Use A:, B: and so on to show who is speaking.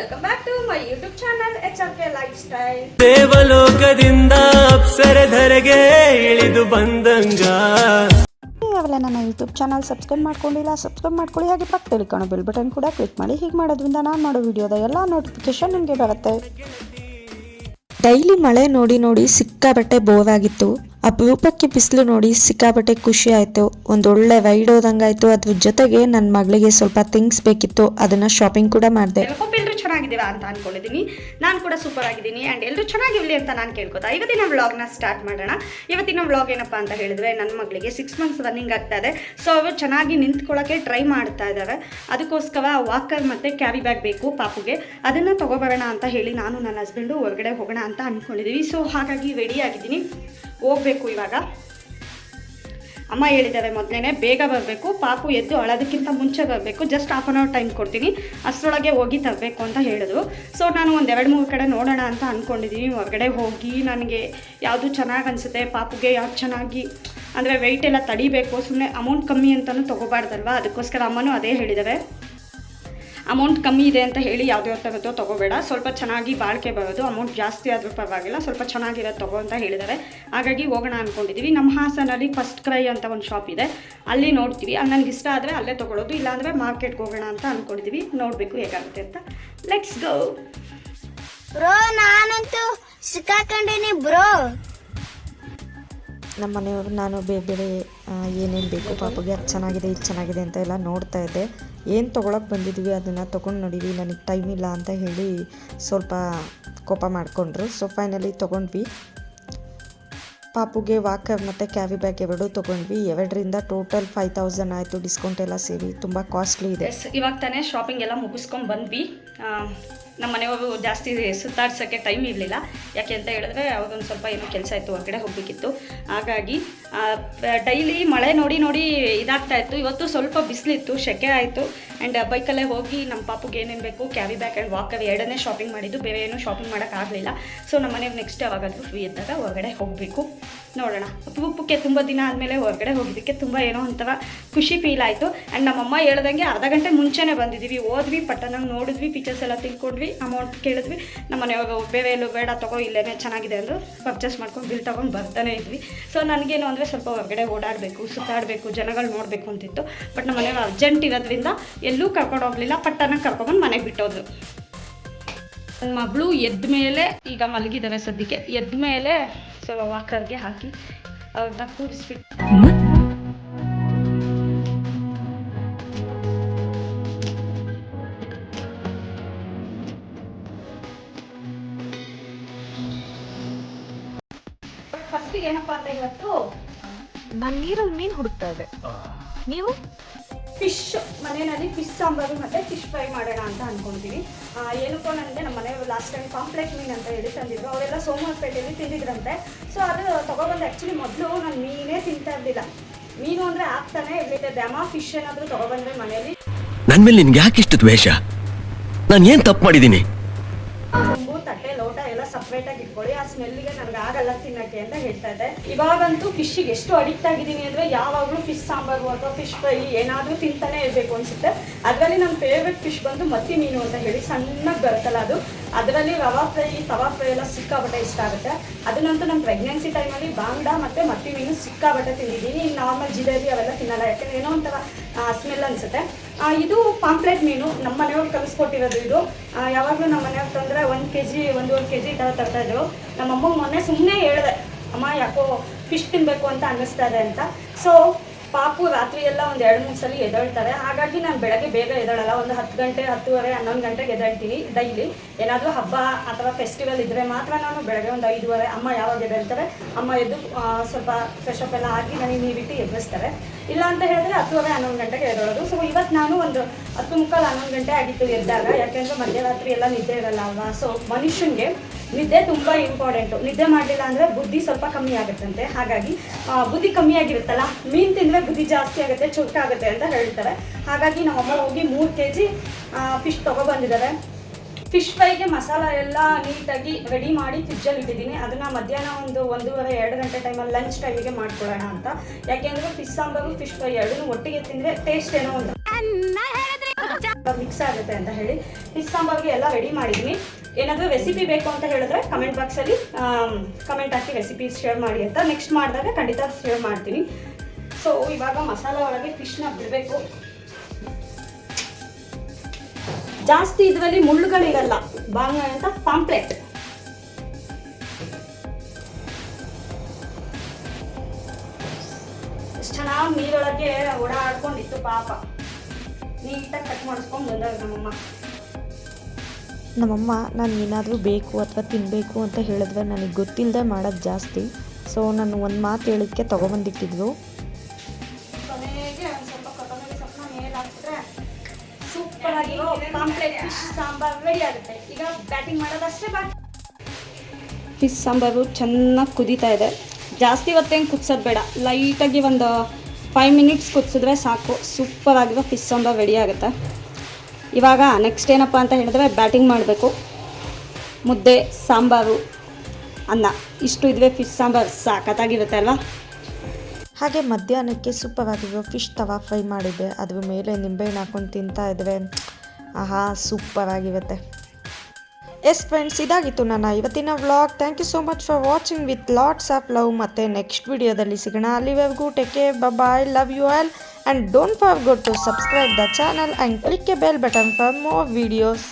A: Welcome back to my YouTube channel H R K lifestyle
B: ದೇವಲೋಕದಿಂದ ಅಪ್ಸರಧರೆಗೆ ಇಳಿದು ಬಂದಂಗ.
C: ಅವೆಲ್ಲ ನನ್ನ ಯೂಟ್ಯೂಬ್ ಚಾನಲ್ ಸಬ್ಸ್ಕ್ರೈಬ್ ಮಾಡ್ಕೊಂಡಿಲ್ಲ ಸಬ್ಸ್ಕ್ರೈಬ್ ಮಾಡ್ಕೊಳ್ಳಿ. ಹಾಗೆ ಪಕ್ಕದಲ್ಲಿ ಕಾಣೋ ಬೆಲ್ ಬಟನ್ ಕೂಡ ಕ್ಲಿಕ್ ಮಾಡಿ. ಹೀಗೆ ಮಾಡೋದ್ರಿಂದ ನಾನು ಮಾಡೋ ವಿಡಿಯೋದ ಎಲ್ಲ ನೋಟಿಫಿಕೇಶನ್ ನಿಮಗೆ ಬರುತ್ತೆ. ಡೈಲಿ ಮಳೆ ನೋಡಿ ನೋಡಿ ಸಿಕ್ಕಾಬಟ್ಟೆ ಬೋರ್ ಆಗಿತ್ತು ಅಪರೂಪಕ್ಕೆ ಬಿಸಿಲು ನೋಡಿ ಸಿಕ್ಕಾಬಟ್ಟೆ ಖುಷಿ ಆಯಿತು. ಒಂದೊಳ್ಳೆ ರೈಡ್ ಹೋದಂಗಾಯ್ತು. ಅದ್ರ ಜೊತೆಗೆ ನನ್ನ ಮಗಳಿಗೆ ಸ್ವಲ್ಪ ಥಿಂಗ್ಸ್ ಬೇಕಿತ್ತು. ಅದನ್ನು ಶಾಪಿಂಗ್ ಕೂಡ ಮಾಡಿದೆ.
A: ಚೆನ್ನಾಗಿದ್ದೀರಾ ಅಂತ ಅನ್ಕೊಂಡಿದ್ದೀನಿ. ನಾನು ಕೂಡ ಸೂಪರ್ ಆಗಿದ್ದೀನಿ ಆ್ಯಂಡ್ ಎಲ್ಲರೂ ಚೆನ್ನಾಗಿರಲಿ ಅಂತ ನಾನು ಕೇಳ್ಕೊತಾ. ಇವತ್ತಿನ ವ್ಲಾಗ್ನ ಸ್ಟಾರ್ಟ್ ಮಾಡೋಣ. ಇವತ್ತಿನ ವ್ಲಾಗ್ ಏನಪ್ಪ ಅಂತ ಹೇಳಿದ್ರೆ ನನ್ನ ಮಗಳಿಗೆ ಸಿಕ್ಸ್ ಮಂತ್ಸ್ ರನ್ನಿಂಗ್ ಆಗ್ತಾ ಇದೆ. ಸೊ ಅವರು ಚೆನ್ನಾಗಿ ನಿಂತ್ಕೊಳ್ಳೋಕ್ಕೆ ಟ್ರೈ ಮಾಡ್ತಾ ಇದ್ದಾರೆ ಅದಕ್ಕೋಸ್ಕರ ವಾಕರ್ ಮತ್ತು ಕ್ಯಾರಿ ಬ್ಯಾಗ್ ಬೇಕು ಪಾಪುಗೆ. ಅದನ್ನು ತೊಗೊಬರೋಣ ಅಂತ ಹೇಳಿ ನಾನು ನನ್ನ ಹಸ್ಬೆಂಡು ಹೊರಗಡೆ ಹೋಗೋಣ ಅಂತ ಅಂದ್ಕೊಂಡಿದ್ದೀವಿ ಸೊ ಹಾಗಾಗಿ ರೆಡಿ ಆಗಿದ್ದೀನಿ. ಹೋಗಬೇಕು ಇವಾಗ. ಅಮ್ಮ ಹೇಳಿದ್ದಾರೆ ಮೊದಲೇ ಬೇಗ ಬರಬೇಕು, ಪಾಪು ಎದ್ದು ಅಳೋದಕ್ಕಿಂತ ಮುಂಚೆ ಬರಬೇಕು just half an hour time ಕೊಡ್ತೀನಿ, ಅಷ್ಟರೊಳಗೆ ಹೋಗಿ ತರಬೇಕು ಅಂತ ಹೇಳಿದ್ರು. ಸೊ ನಾನು ಒಂದು ಎರಡು ಮೂರು ಕಡೆ ನೋಡೋಣ ಅಂತ ಅಂದ್ಕೊಂಡಿದ್ದೀನಿ ಹೊರಗಡೆ ಹೋಗಿ ನನಗೆ ಯಾವುದು ಚೆನ್ನಾಗಿ ಅನಿಸುತ್ತೆ, ಪಾಪುಗೆ ಯಾವ್ದು ಚೆನ್ನಾಗಿ, ಅಂದರೆ ವೆಯ್ಟ್ ಎಲ್ಲ ತಡಿಬೇಕು ಸುಮ್ಮನೆ ಅಮೌಂಟ್ ಕಮ್ಮಿ ಅಂತಲೂ ತೊಗೋಬಾರ್ದಲ್ವಾ? ಅದಕ್ಕೋಸ್ಕರ ಅಮ್ಮನೂ ಅದೇ ಹೇಳಿದ್ದಾರೆ. ಅಮೌಂಟ್ ಕಮ್ಮಿ ಇದೆ ಅಂತ ಹೇಳಿ ಯಾವುದೇ ತಗೋತೋ ತೊಗೋಬೇಡ. ಸ್ವಲ್ಪ ಚೆನ್ನಾಗಿ ಬಾಳಿಕೆ ಬರೋದು. ಅಮೌಂಟ್ ಜಾಸ್ತಿ ಆದರೂ ಪರವಾಗಿಲ್ಲ. ಸ್ವಲ್ಪ ಚೆನ್ನಾಗಿರೋದು ತಗೋ ಅಂತ ಹೇಳಿದ್ದಾರೆ. ಹಾಗಾಗಿ ಹೋಗೋಣ ಅಂದ್ಕೊಂಡಿದ್ದೀವಿ ನಮ್ಮ ಹಾಸನಲ್ಲಿ ಫಸ್ಟ್ ಕ್ರೈ ಅಂತ ಒಂದು ಶಾಪ್ ಇದೆ. ಅಲ್ಲಿ ನೋಡ್ತೀವಿ. ಅಲ್ಲಿ ನನಗೆ ಇಷ್ಟ ಆದರೆ ಅಲ್ಲೇ ತೊಗೊಳೋದು. ಇಲ್ಲಾಂದರೆ ಮಾರ್ಕೆಟ್ಗೆ ಹೋಗೋಣ ಅಂತ ಅಂದ್ಕೊಂಡಿದ್ದೀವಿ ನೋಡಬೇಕು ಹೇಗಾಗುತ್ತೆ ಅಂತ. ಲೆಟ್ಸ್ ಗೋ
D: ಬ್ರೋ ನಾನಂತೂ ಸಿಕ್ಕಾಕೊಂಡಿನಿ ಬ್ರೋ
C: ನಮ್ಮ ಮನೆಯವರು ನಾನು ಬೇರೆ ಬೇರೆ ಏನೇನು ಬೇಕು, ಪಾಪಗೆ ಅದು ಚೆನ್ನಾಗಿದೆ, ಇದು ಚೆನ್ನಾಗಿದೆ ಅಂತ ಎಲ್ಲ ನೋಡ್ತಾ ಇದ್ದೆ. ಏನು ತೊಗೊಳಕ್ಕೆ ಬಂದಿದ್ವಿ, ಅದನ್ನು ತೊಗೊಂಡು ನೋಡಿವಿ ನನಗೆ ಟೈಮ್ ಇಲ್ಲ ಅಂತ ಹೇಳಿ ಸ್ವಲ್ಪ ಕೋಪ ಮಾಡಿಕೊಂಡ್ರು. ಸೊ ಫೈನಲಿ ತೊಗೊಂಡ್ವಿ. ಪಾಪುಗೆ ವಾಕರ್ ಮತ್ತು ಕ್ಯಾವಿ ಬ್ಯಾಗ್ ಎರಡೂ ತೊಗೊಂಡ್ವಿ. ಎರಡರಿಂದ ಟೋಟಲ್ ಫೈವ್ ತೌಸಂಡ್ ಆಯಿತು. ಡಿಸ್ಕೌಂಟ್ ಎಲ್ಲ ಸೇರಿ ತುಂಬ ಕಾಸ್ಟ್ಲಿ ಇದೆ.
A: ಇವಾಗ ತಾನೇ ಶಾಪಿಂಗ್ ಎಲ್ಲ ಮುಗಿಸ್ಕೊಂಡು ಬಂದ್ವಿ. ನಮ್ಮ ಮನೆಯವರು ಜಾಸ್ತಿ ಸುತ್ತಾಡ್ಸೋಕ್ಕೆ ಟೈಮ್ ಇರಲಿಲ್ಲ. ಯಾಕೆ ಅಂತ ಹೇಳಿದ್ರೆ ಅವ್ರಿಗೊಂದು ಸ್ವಲ್ಪ ಏನೋ ಕೆಲಸ ಇತ್ತು, ಹೊರಗಡೆ ಹೋಗಬೇಕಿತ್ತು. ಹಾಗಾಗಿ ಡೈಲಿ ಮಳೆ ನೋಡಿ ನೋಡಿ ಇದಾಗ್ತಾ ಇತ್ತು. ಇವತ್ತು ಸ್ವಲ್ಪ ಬಿಸಿಲಿತ್ತು, ಸೆಕೆ ಆಯಿತು. ಆ್ಯಂಡ್ ಬೈಕಲ್ಲೇ ಹೋಗಿ ನಮ್ಮ ಪಾಪುಗೆ ಏನೇನು ಬೇಕು ಕ್ಯಾರಿ ಬ್ಯಾಗ್ ಆ್ಯಂಡ್ ವಾಕರ್ ಎರಡನೇ ಶಾಪಿಂಗ್ ಮಾಡಿದ್ದು. ಬೇರೆ ಏನೂ ಶಾಪಿಂಗ್ ಮಾಡೋಕ್ಕಾಗಲಿಲ್ಲ ಸೊ ನಮ್ಮ ಮನೆಗೆ ನೆಕ್ಸ್ಟ್ ಯಾವಾಗಾದರೂ ಫ್ರೀ ಇದ್ದಾಗ ಹೊರಗಡೆ ಹೋಗಬೇಕು. ನೋಡೋಣ. ಅಪರೂಪಕ್ಕೆ ತುಂಬ ದಿನ ಆದಮೇಲೆ ಹೊರಗಡೆ ಹೋಗಿದ್ದಕ್ಕೆ ತುಂಬ ಏನೋ ಒಂಥರ ಖುಷಿ ಫೀಲ್ ಆಯಿತು. ಆ್ಯಂಡ್ ನಮ್ಮಮ್ಮ ಹೇಳ್ದಂಗೆ ಅರ್ಧ ಗಂಟೆ ಮುಂಚೆನೇ ಬಂದಿದ್ದೀವಿ. ಹೋದ್ವಿ ಪಟ್ಟನಾಗ ನೋಡಿದ್ವಿ ಪಿಕ್ಚರ್ಸ್ ಎಲ್ಲ ತಿಳ್ಕೊಂಡ್ವಿ ಅಮೌಂಟ್ ಕೇಳಿದ್ವಿ. ನಮ್ಮ ಮನೆಯವಾಗ ಬೇರೆ ಎಲ್ಲೂ ಬೇಡ, ತಗೋ, ಇಲ್ಲೇನೆ ಚೆನ್ನಾಗಿದೆ ಅಂದರು ಪರ್ಚೇಸ್ ಮಾಡ್ಕೊಂಡು ಬಿಲ್ ತೊಗೊಂಡು ಬರ್ತಾನೆ ಇದ್ವಿ. ಸೊ ನನಗೇನು ಅಂದರೆ ಸ್ವಲ್ಪ ಹೊರಗಡೆ ಓಡಾಡಬೇಕು, ಸುತ್ತಾಡಬೇಕು, ಜನಗಳು ನೋಡಬೇಕು ಅಂತಿತ್ತು. ಬಟ್ ನಮ್ಮ ಮನೆಯವ್ರು ಅರ್ಜೆಂಟ್ ಇರೋದ್ರಿಂದ ಎಲ್ಲೂ ಕರ್ಕೊಂಡು ಹೋಗಲಿಲ್ಲ ಪಟ್ಟನ ಕರ್ಕೊಂಡ್ಬಂದು ಮನೆಗೆ ಬಿಟ್ಟೋದ್ರು. ನನ್ನ ಮಗಳು ಎದ್ದ ಮೇಲೆ ಈಗ ಮಲಗಿದ್ದಾವೆ ಸದ್ಯಕ್ಕೆ. ಎದ್ದ ಮೇಲೆ ಸೊ ವಾಕರ್ಗೆ ಹಾಕಿ ಅವ್ರನ್ನ ಕೂರಿಸ್ಬಿಟ್ಟು ಫಸ್ಟ್ ಏನಪ್ಪಾ ಅಂತ ಇವತ್ತು
E: ನಾನು ನೀರಲ್ಲಿ ಮೀನು ಹುಡುಕ್ತಾ ಇದೆ ನೀವು?
A: ಫಿಶ್ ಮನೆಯಲ್ಲಿ ಫಿಶ್ ಸಾಂಬಾರು ಮತ್ತೆ ಫಿಶ್ ಫ್ರೈ ಮಾಡೋಣ ಅಂತ ಆ, ಏನಕ್ಕೋ ನನಗೆ ನಮ್ಮ ಮನೆಯವರು ಲಾಸ್ಟ್ ಟೈಮ್ ಕಾಂಪ್ಲೆಕ್ಸ್ ಮೀನು ಅಂತ ಹೇಳಿ ತಂದಿದ್ರು. ಅವರೆಲ್ಲ ಸೋಮವಾರಪೇಟೆಯಲ್ಲಿ ತಿಂದಿದ್ರಂತೆ. ಸೊ ಅದು ತಗೊಬಂದು ಆ್ಯಕ್ಚುಲಿ ಮೊದಲು ನಾನು ಮೀನೇ ತಿಂತಾ ಇರಲಿಲ್ಲ. ಮೀನು ಅಂದರೆ ಆಗ್ತಾನೆ ಇರ್ಲಿಕ್ಕೆ ದ್ಯಾಮ ಫಿಶ್ ಏನಾದರೂ ತಗೊಬಂದ್ರೆ ಮನೆಯಲ್ಲಿ.
B: ನನ್ನ ಮೇಲೆ ನಿನ್ಗೆ ಇಷ್ಟ ದ್ವೇಷ? ನಾನು ಏನು ತಪ್ಪು ಮಾಡಿದ್ದೀನಿ?
A: ಸ್ಮೆಲ್ಗೆ ನನಗೆ ಆಗಲ್ಲ ತಿನ್ನಕ್ಕೆ ಅಂತ ಹೇಳ್ತಾ ಇದ್ದೆ. ಇವಾಗಂತೂ ಫಿಶ್ಗೆ ಎಷ್ಟು ಅಡಿಕ್ಟ್ ಆಗಿದ್ದೀನಿ ಅಂದರೆ ಯಾವಾಗಲೂ ಫಿಶ್ ಸಾಂಬಾರು ಅಥವಾ ಫಿಶ್ ಫ್ರೈ ಏನಾದರೂ ತಿಂತಾನೆ ಇರಬೇಕು ಅನ್ಸುತ್ತೆ. ಅದರಲ್ಲಿ ನಮ್ಮ ಫೇವ್ರೆಟ್ ಫಿಶ್ ಬಂದು ಮತ್ತಿ ಮೀನು ಅಂತ ಹೇಳಿ ಸಣ್ಣಗೆ ಬರುತ್ತಲ್ಲ ಅದು. ಅದರಲ್ಲಿ ರವಾ ಫ್ರೈ, ತವಾ ಫ್ರೈ ಎಲ್ಲ ಸಿಕ್ಕಾಬಟ್ಟೆ ಇಷ್ಟ ಆಗುತ್ತೆ. ಅದನ್ನಂತೂ ನಮ್ಮ ಪ್ರೆಗ್ನೆನ್ಸಿ ಟೈಮಲ್ಲಿ ಬಾಂಗ್ಡ ಮತ್ತು ಮತ್ತಿ ಮೀನು ಸಿಕ್ಕಾಬಟ್ಟೆ ತಿಂದಿದ್ದೀನಿ. ನಾರ್ಮಲ್ ಜಿಲೇಬಿ ಅವೆಲ್ಲ ತಿನ್ನಲ್ಲ. ಯಾಕೆಂದ್ರೆ ಏನೋ ಒಂಥರ ಸ್ಮೆಲ್ ಅನಿಸುತ್ತೆ. ಇದು ಪಾಂಪ್ಲೆಟ್ ಮೀನು. ನಮ್ಮ ಮನೆಯವ್ರು ಕಲಿಸ್ಕೊಟ್ಟಿರೋದು ಇದು. ಯಾವಾಗಲೂ ನಮ್ಮ ಮನೆಯವ್ರು ತಂದರೆ ಒಂದು ಕೆ ಜಿ ಒಂದೂವರೆ ಕೆ ಜಿ ಈ ಥರ ತರ್ತಾ ಇದ್ರು. ನಮ್ಮ ಅಮ್ಮ ಮೊನ್ನೆ ಸುಮ್ಮನೆ ಹೇಳಿದೆ, ಅಮ್ಮ, ಯಾಕೋ ಫಿಶ್ ತಿನ್ನಬೇಕು ಅಂತ ಅನ್ನಿಸ್ತಾ ಇದೆ ಅಂತ. ಸೊ ಪಾಪು ರಾತ್ರಿ ಎಲ್ಲ ಒಂದು ಎರಡು, ಮೂರು ಸಲ ಎದ್ದೇಳ್ತಾರೆ. ಹಾಗಾಗಿ ನಾನು ಬೆಳಗ್ಗೆ ಬೇಗ ಎದ್ದೇಳಲ್ಲ. ಒಂದು ಹತ್ತು ಗಂಟೆ, ಹತ್ತುವರೆ, ಹನ್ನೊಂದು ಗಂಟೆಗೆ ಎದ್ದೇಳ್ತೀನಿ. ಡೈಲಿ ಏನಾದರೂ ಹಬ್ಬ ಅಥವಾ ಫೆಸ್ಟಿವಲ್ ಇದ್ದರೆ ಮಾತ್ರ ನಾನು ಬೆಳಗ್ಗೆ ಒಂದು ಐದುವರೆ, ಅಮ್ಮ ಯಾವಾಗ ಎದ್ದೇಳ್ತಾರೆ? ಅಮ್ಮ ಎದ್ದು ಸ್ವಲ್ಪ ಫ್ರೆಶ್ ಅಪ್ ಎಲ್ಲ ಆಗಿ ನನಗೆ ನೀವಿಟ್ಟು ಎಬ್ಬಿಸ್ತಾರೆ. ಇಲ್ಲ ಅಂತ ಹೇಳಿದ್ರೆ ಹತ್ತುವರೆ, ಹನ್ನೊಂದು ಗಂಟೆಗೆ ಎದ್ದೇಳೋದು. ಸೊ ಇವತ್ತು ನಾನು ಒಂದು ಹತ್ತು ಮುಕ್ಕಾಲು ಹನ್ನೊಂದು ಗಂಟೆ ಆಗಿತ್ತು ಎದ್ದಾಗ. ಯಾಕೆಂದರೆ ಮಧ್ಯರಾತ್ರಿ ಎಲ್ಲ ನಿದ್ದೆ ಇರಲ್ಲ ಅಲ್ವಾ? ಸೊ ಮನುಷ್ಯನಿಗೆ ನಿದ್ದೆ ತುಂಬ ಇಂಪಾರ್ಟೆಂಟು ನಿದ್ದೆ ಮಾಡಲಿಲ್ಲ ಅಂದರೆ ಬುದ್ಧಿ ಸ್ವಲ್ಪ ಕಮ್ಮಿ ಆಗುತ್ತಂತೆ. ಹಾಗಾಗಿ ಬುದ್ಧಿ ಕಮ್ಮಿ ಆಗಿರುತ್ತಲ್ಲ, ಮೀನು ತಿಂದರೆ ಬುದ್ಧಿ ಜಾಸ್ತಿ ಆಗುತ್ತೆ, ಚುರುಕಾಗುತ್ತೆ ಅಂತ ಹೇಳ್ತಾರೆ. ಹಾಗಾಗಿ ನಮ್ಮಮ್ಮ ಹೋಗಿ ಮೂರು ಕೆ ಜಿ ಫಿಶ್ ತೊಗೊಬಂದಿದ್ದಾರೆ. ಫಿಶ್ ಫ್ರೈಗೆ ಮಸಾಲ ಎಲ್ಲ ನೀಟಾಗಿ ರೆಡಿ ಮಾಡಿ ಫ್ರಿಜ್ಜಲ್ಲಿ ಇಟ್ಟಿದ್ದೀನಿ. ಅದನ್ನು ಮಧ್ಯಾಹ್ನ ಒಂದು ಒಂದೂವರೆ, ಎರಡು ಗಂಟೆ ಟೈಮಲ್ಲಿ ಲಂಚ್ ಟೈಮಿಗೆ ಮಾಡ್ಕೊಳ್ಳೋಣ ಅಂತ. ಯಾಕೆಂದರೆ ಫಿಶ್ ಸಾಂಬಾರು ಫಿಶ್ ಫ್ರೈ ಎರಡೂ ಒಟ್ಟಿಗೆ ತಿಂದರೆ ಟೇಸ್ಟ್ ಏನೋ ಒಂದು ಆಗುತ್ತೆ ಅಂತ ಹೇಳಿ. ಫಿಶ್ ಸಾಂಬಾರ್ಗೆ ಎಲ್ಲ ರೆಡಿ ಮಾಡಿದ್ದೀನಿ ಏನಾದರೂ ರೆಸಿಪಿ ಬೇಕು ಅಂತ ಹೇಳಿದ್ರೆ ಕಮೆಂಟ್ ಬಾಕ್ಸಲ್ಲಿ ಕಮೆಂಟ್ ಹಾಕಿ ರೆಸಿಪಿ ಶೇರ್ ಮಾಡಿ ಅಂತ. ನೆಕ್ಸ್ಟ್ ಮಾಡಿದಾಗ ಖಂಡಿತ ಶೇರ್ ಮಾಡ್ತೀನಿ. ಸೊ ಇವಾಗ ಮಸಾಲ ಒಳಗೆ ಫಿಶ್ನ ಬಿಡಬೇಕು. ಜಾಸ್ತಿ ಇದರಲ್ಲಿ ಮುಳ್ಳುಗಳಿರಲ್ಲ ಬಾಂಗ ಅಂತ ಪಾಂಪ್ಲೆಟ್ ಚೆನ್ನಾಗಿ ನೀರೊಳಗೆ ಓಡಾಡ್ಕೊಂಡಿತ್ತು ಪಾಪ. ನೀಟಾಗಿ ಕಟ್ ಮಾಡಿಸ್ಕೊಂಡು ಬಂದಾಗ ನಮ್ಮಮ್ಮ.
C: ನಮ್ಮಮ್ಮ ನಾನು ಏನಾದರೂ ಬೇಕು ಅಥವಾ ತಿನ್ನಬೇಕು ಅಂತ ಹೇಳಿದ್ರೆ ನನಗೆ ಗೊತ್ತಿಲ್ಲದೆ ಮಾಡೋದು ಜಾಸ್ತಿ. ಸೊ ನಾನು ಒಂದು ಮಾತು ಹೇಳಿಕ್ಕೆ ತೊಗೊಬಂದಿಟ್ಟಿದ್ರು
A: ಕೊನೆಗೆ ಒಂದು ಸ್ವಲ್ಪ ಕೊತ್ತಂಬರಿ ಸೊಪ್ಪನ್ನ ಮೇಲೆ ಹಾಕಿದ್ರೆ ಸೂಪರ್ ಆಗಿರೋ ಪಾಂಪ್ಲೆಟ್ ಫಿಶ್ ಸಾಂಬಾರ್ ರೆಡಿ ಆಗುತ್ತೆ. ಈಗ ಬ್ಯಾಟಿಂಗ್ ಮಾಡೋದಷ್ಟೇ ಬಾಕಿ. ಫಿಶ್ ಸಾಂಬಾರು ಚೆನ್ನಾಗಿ ಕುದೀತಾ ಇದೆ. ಜಾಸ್ತಿ ಹೊತ್ತೇನು ಕುದಿಸೋದು ಬೇಡ. ಲೈಟಾಗಿ ಒಂದು ಫೈವ್ ಮಿನಿಟ್ಸ್ ಕುದಿಸಿದ್ರೆ ಸಾಕು. ಸೂಪರಾಗಿರೋ ಫಿಶ್ ಸಾಂಬಾರ್ ರೆಡಿ ಆಗುತ್ತೆ. ಇವಾಗ ನೆಕ್ಸ್ಟ್ ಏನಪ್ಪ ಅಂತ ಹೇಳಿದ್ರೆ ಬ್ಯಾಟಿಂಗ್ ಮಾಡಬೇಕು. ಮುದ್ದೆ, ಸಾಂಬಾರು, ಅನ್ನ. ಇಷ್ಟು ಇದ್ವಿ ಫಿಶ್ ಸಾಂಬಾರು ಸಾಕತ್ತಾಗಿರುತ್ತೆ ಅಲ್ವಾ?
C: ಹಾಗೆ ಮಧ್ಯಾಹ್ನಕ್ಕೆ ಸೂಪರಾಗಿರೋ ಫಿಶ್ ತವಾ ಫ್ರೈ ಮಾಡಿದ್ದೆ. ಅದ್ರ ಮೇಲೆ ನಿಂಬೆಹಣ್ಣು ಹಾಕೊಂಡು ತಿಂತಾ ಇದ್ವಿ. ಆಹಾ ಸೂಪರ್ ಆಗಿರುತ್ತೆ. ಎಸ್ ಫ್ರೆಂಡ್ಸ್, ಇದಾಗಿತ್ತು ನನ್ನ ಇವತ್ತಿನ vlog. Thank you so much for watching with lots of love ಮತ್ತು ನೆಕ್ಸ್ಟ್ ವಿಡಿಯೋದಲ್ಲಿ ಸಿಗೋಣ. ಅಲ್ಲಿವರೆಗೂ take care bye love you all and don't forget to subscribe the channel and click a bell button for more videos